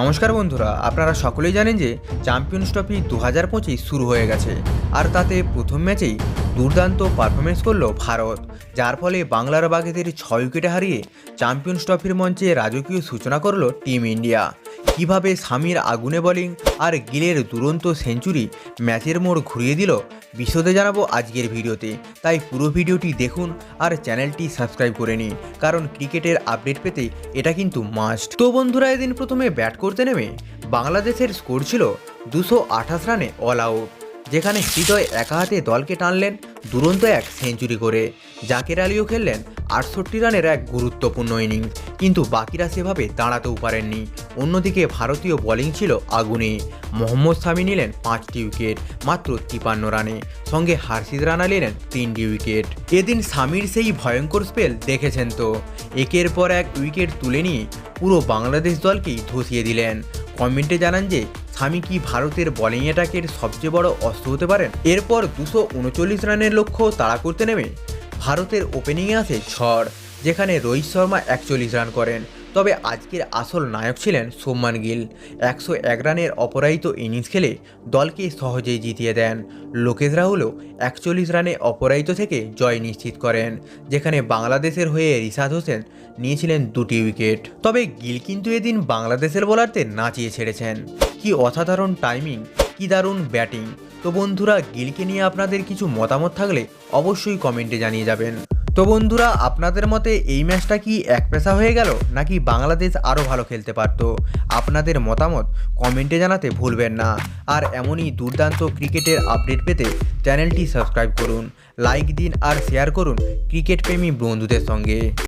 নমস্কার বন্ধুরা, আপনারা সকলেই জানেন যে চ্যাম্পিয়ন্স ট্রফি দু হাজার পঁচিশ শুরু হয়ে গেছে আর তাতে প্রথম ম্যাচেই দুর্দান্ত পারফরমেন্স করল ভারত, যার ফলে বাংলার বাঘেদের ছয় উইকেটে হারিয়ে চ্যাম্পিয়ন্স ট্রফির মঞ্চে রাজকীয় সূচনা করল টিম ইন্ডিয়া কীভাবে স্বামীর আগুনে বলিং আর গিলের দুরন্ত সেঞ্চুরি ম্যাচের মোড় ঘুরিয়ে দিল, বিশদে জানাব আজকের ভিডিওতে। তাই পুরো ভিডিওটি দেখুন আর চ্যানেলটি সাবস্ক্রাইব করে নিন, কারণ ক্রিকেটের আপডেট পেতে এটা কিন্তু মাস্ট তো বন্ধুরা, এদিন প্রথমে ব্যাট করতে নেমে বাংলাদেশের স্কোর ছিল দুশো আঠাশ রানে অল আউট যেখানে হৃদয় একা হাতে দলকে টানলেন দুরন্ত এক সেঞ্চুরি করে। জাকের আলীও খেললেন আটষট্টি রানের এক গুরুত্বপূর্ণ ইনিংস কিন্তু বাকিরা সেভাবে দাঁড়াতেও পারেননি। অন্যদিকে ভারতীয় বোলিং ছিল আগুনে। মোহাম্মদ শামি নিলেন পাঁচটি উইকেট, মাত্র তিপান্ন রানে। সঙ্গে হার্ষিদ রানা নিলেন তিনটি উইকেট। এদিন স্বামীর সেই ভয়ঙ্কর স্পেল দেখেছেন তো। একের পর এক উইকেট তুলে নিয়ে পুরো বাংলাদেশ দলকেই ধসিয়ে দিলেন। কমেন্টে জানান যে স্বামী কি ভারতের বোলিং অ্যাটাকের সবচেয়ে বড় অস্ত্র হতে পারেন? এরপর দুশো রানের লক্ষ্য তাড়া করতে নেমে ভারতের ওপেনিংয়ে আসে ঝড়, যেখানে রোহিত শর্মা একচল্লিশ রান করেন। তবে আজকের আসল নায়ক ছিলেন সোম্মান গিল। একশো এক রানের অপরাহিত ইনিংস খেলে দলকে সহজেই জিতিয়ে দেন। লোকেশ রাহুলও একচল্লিশ রানে অপরাহিত থেকে জয় নিশ্চিত করেন, যেখানে বাংলাদেশের হয়ে রিশাদ হোসেন নিয়েছিলেন দুটি উইকেট। তবে গিল কিন্তু এদিন বাংলাদেশের বোলারদের নাচিয়ে ছেড়েছেন। কি অসাধারণ টাইমিং কি দারুণ ব্যাটিং তো বন্ধুরা, গিলকে নিয়ে আপনাদের কিছু মতামত থাকলে অবশ্যই কমেন্টে জানিয়ে যাবেন। তো বন্ধুরা, আপনাদের মতে এই ম্যাচটা কি এক পেশা হয়ে গেল, নাকি বাংলাদেশ আরও ভালো খেলতে পারত? আপনাদের মতামত কমেন্টে জানাতে ভুলবেন না। আর এমনই দুর্দান্ত ক্রিকেটের আপডেট পেতে চ্যানেলটি সাবস্ক্রাইব করুন, লাইক দিন আর শেয়ার করুন ক্রিকেট প্রেমী বন্ধুদের সঙ্গে।